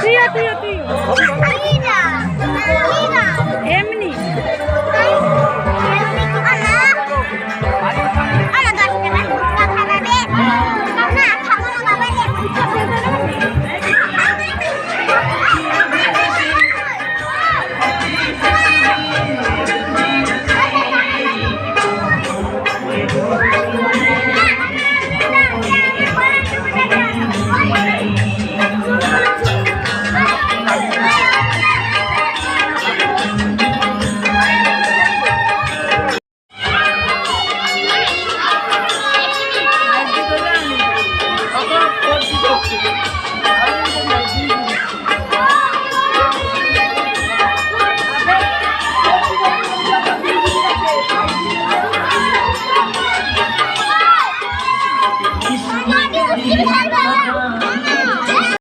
Tuyo, tuyo, tuyo. 你们太棒了！